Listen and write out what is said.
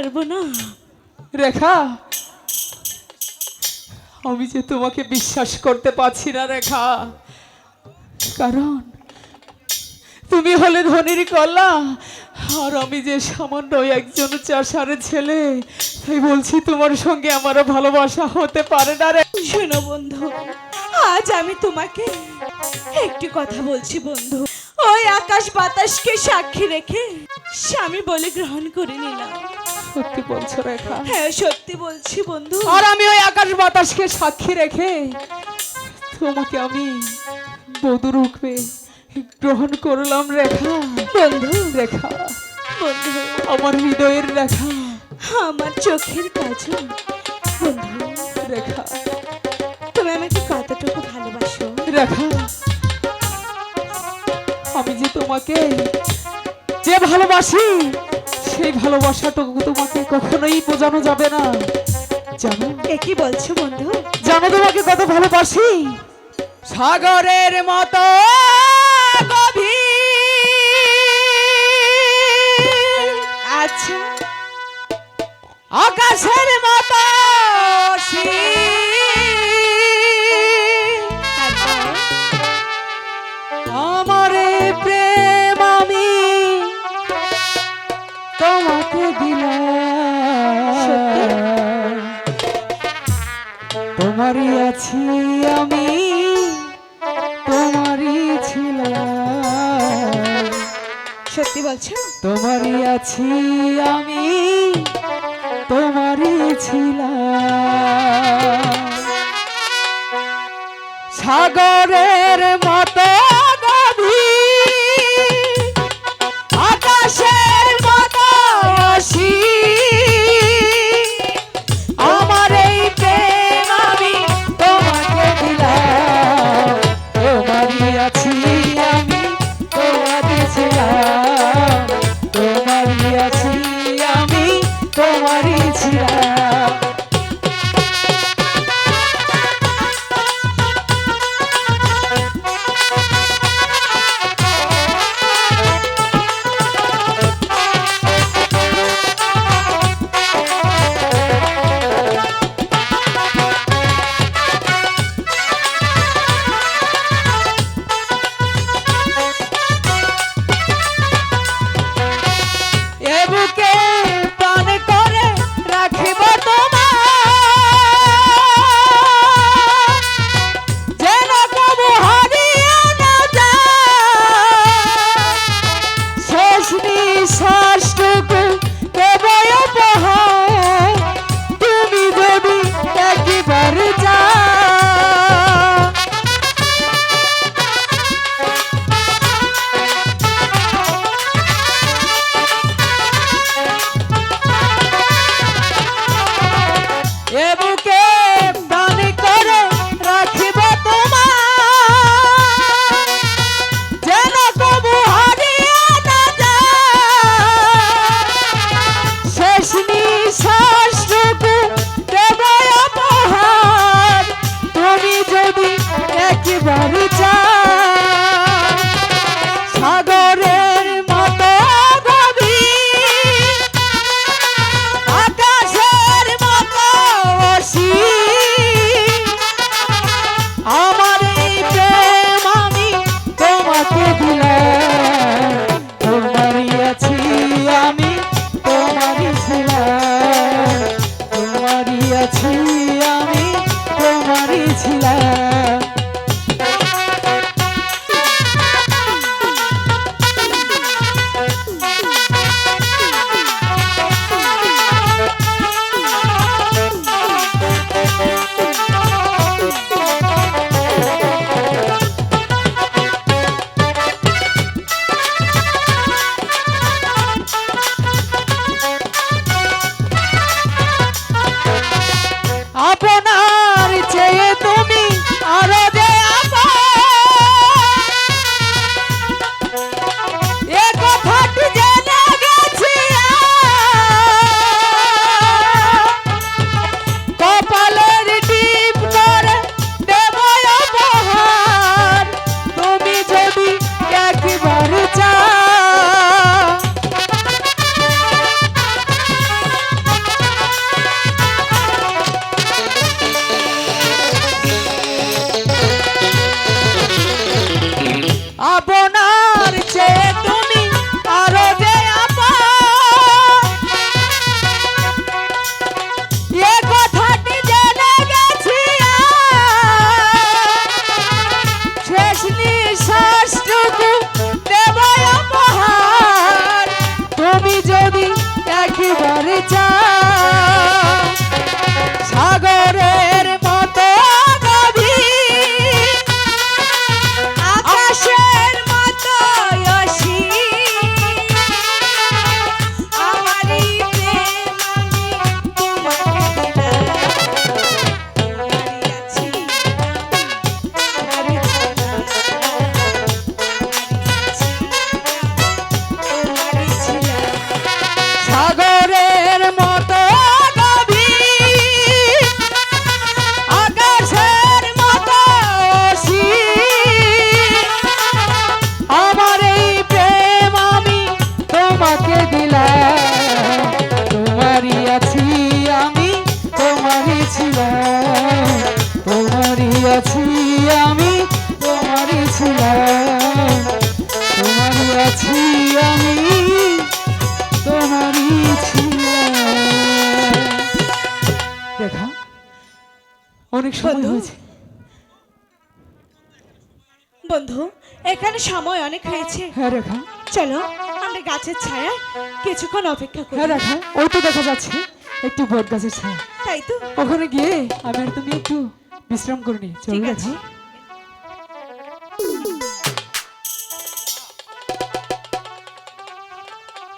পারব না। রেখা আমি যে তোমাকে বিশ্বাস করতে পারছি না রেখা। কারণ তুমি হলে ধনির কলা আর আমি যে সামান্য একজন চাষার ছেলে তাই বলছি তোমার সঙ্গে আমারও ভালোবাসা হতে পারে না রে। শোনো বন্ধু আজ আমি তোমাকে একটি কথা বলছি বন্ধু। ওই আকাশ বাতাসকে সাক্ষী রেখে স্বামী বলে গ্রহণ করে নিলাম। সত্যি বলছো রেখা। হ্যাঁ সত্যি বলছি বন্ধু। আর আমি ওই আকাশ বাতাসকে সাক্ষী রেখে তোমাকে আমি বধূ রূপে গ্রহণ করলাম রেখা। বন্ধু। রেখা বন্ধু। আমার হৃদয়ের রেখা। আমার চোখের কাজল। বন্ধু। রেখা। তুমি আমাকে কতটুকু ভালোবাসো। রেখা আমি যে তোমাকে যে ভালোবাসি সেই ভালোবাসাটুকু তোমাকে কখনোই বোঝানো যাবে না। জানো? এ কি বলছো বন্ধু? জানো তোমাকে কত ভালোবাসি? সাগরের মতো গভীর। আচ্ছা। আকাশের মতো তারপর? তোমারই আছি আমি তোমারই ছিলাম। সত্যি বলছো? তোমারই আছি আমি তোমারই ছিলাম। সাগরের মতো আপনার চেত আছি অনেক সময় বন্ধু? এখানে সময় অনেক হয়েছে। হ্যাঁ রেখা। চলো আমরা গাছের ছায়ায় কিছুক্ষণ অপেক্ষা করে। হ্যাঁ রেখা তো দেখা যাচ্ছে। একটু বট গাছের ছায়া। তাই তো? ওখানে গিয়ে আমি আর তুমি একটু বিশ্রাম করে নি চল ঠিক আছে।